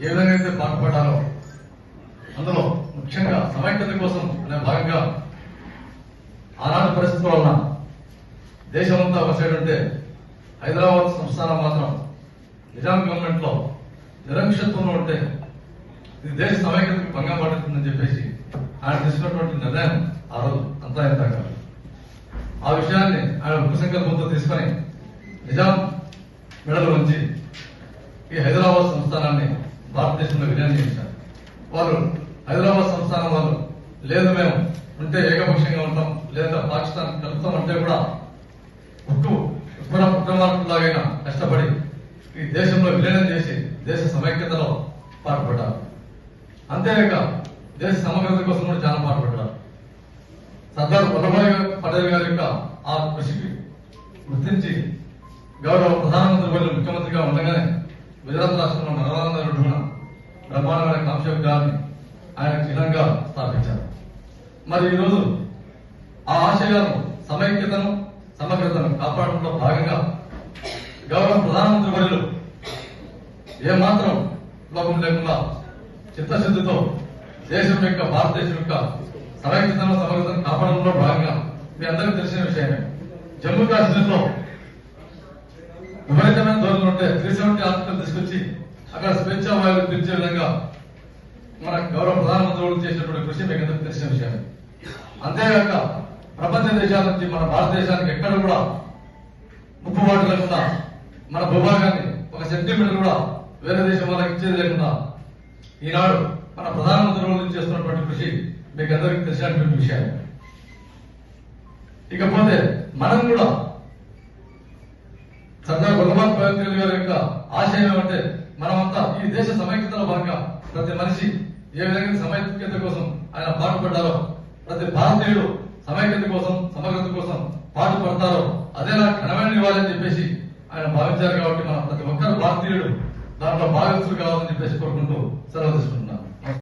ఏదైతే బాధపడ్డారో అందులో ముఖ్యంగా సమైక్యత కోసం అనే భాగంగా ఆనాటి పరిస్థితుల్లో ఉన్న దేశమంతా ఒక సైడ్ ఉంటే హైదరాబాద్ సంస్థానం మాత్రం నిజాం గవర్నమెంట్లో నిరంక్షత్వంలో ఉంటే ఇది దేశ సమైక్యతకు భంగం పడుతుందని చెప్పేసి ఆయన తీసుకున్నటువంటి నిర్ణయం ఆ రోజు అంతా ఎంత విషయాన్ని ఆయన ఉప తీసుకొని నిజాం మెడలు ఉంచి ఈ హైదరాబాద్ సంస్థానాన్ని భారతదేశంలో విలీనం చేశారు వారు హైదరాబాద్ సంస్థానం వాళ్ళు లేదు మేము ఉంటే ఏకపక్షంగా ఉంటాం లేదా పాకిస్తాన్ కలుపుతాం అంటే కూడా ఉక్కు ఉత్తర ఉత్తరమార్పులాగైనా కష్టపడి ఈ దేశంలో విలీనం చేసి దేశ సమైక్యతలో పాటుపడ్డారు. అంతేగాక దేశ సమగ్రత కోసం కూడా చాలా పాటుపడ్డారు. సర్దార్ వల్లభాయ్ పటేల్ గారి యొక్క ఆ కృషికి గుర్తించి గౌరవ ప్రధానమంత్రి వర్యులు ముఖ్యమంత్రిగా ఉండగానే గుజరాత్ రాష్ట్రంలో నర్మదా నదుడున బ్రహ్మాండమైన కాంక్ష విగ్రహాన్ని ఆయన చిహ్నంగా స్థాపించారు. మరి ఈరోజు ఆ ఆశయాలను సమైక్యతను సమగ్రతను కాపాడడంలో భాగంగా గౌరవ ప్రధానమంత్రి వర్యులు ఏమాత్రం లోపం లేకుండా చిత్తశుద్ధితో దేశం యొక్క భారతదేశం యొక్క సమైక్యతను సమగ్రతను కాపాడడంలో భాగంగా మీ అందరికీ తెలిసిన విషయమే. జమ్మూ కాశ్మీర్లో విపరీతమైన ధోరణి ఉంటే త్రీ సెవెంటీ ఆర్టికల్ తీసుకొచ్చి అక్కడ స్వేచ్ఛా వాయువులు పిలిచే విధంగా మన గౌరవ ప్రధానమంత్రి చేసినటువంటి కృషి మీకు అందరికీ తెలిసిన విషయమే. అంతేగాక ప్రపంచ దేశాల నుంచి మన భారతదేశానికి ఎక్కడ కూడా ముప్పుబాటు లేకుండా మన భూభాగాన్ని ఒక సెంటీమీటర్ కూడా వేరే దేశం వాళ్ళకి ఇచ్చేది లేకుండా ఈనాడు మన ప్రధానమంత్రి నుంచి చేస్తున్నటువంటి కృషి మీకు అందరికీ తెలిసినటువంటి విషయం ఇకపోతే మనం కూడా సర్దార్ వల్లభాయ్ పటేల్ గారి యొక్క ఆశయం ఏమంటే మనమంతా ఈ దేశ సమైక్యతలో భాగంగా ప్రతి మనిషి ఏ విధంగా సమైక్యత కోసం ఆయన పాటుపడ్డారో ప్రతి భారతీయుడు సమైక్యత కోసం సమగ్రత కోసం పాటుపడతారో అదే నాకు ఘనమైన ఇవ్వాలని చెప్పేసి ఆయన భావించారు కాబట్టి మనం ప్రతి ఒక్కరు భారతీయుడు దాంట్లో భాగస్తులు కావాలని చెప్పేసి కోరుకుంటూ సెలవు తీసుకుంటున్నాను.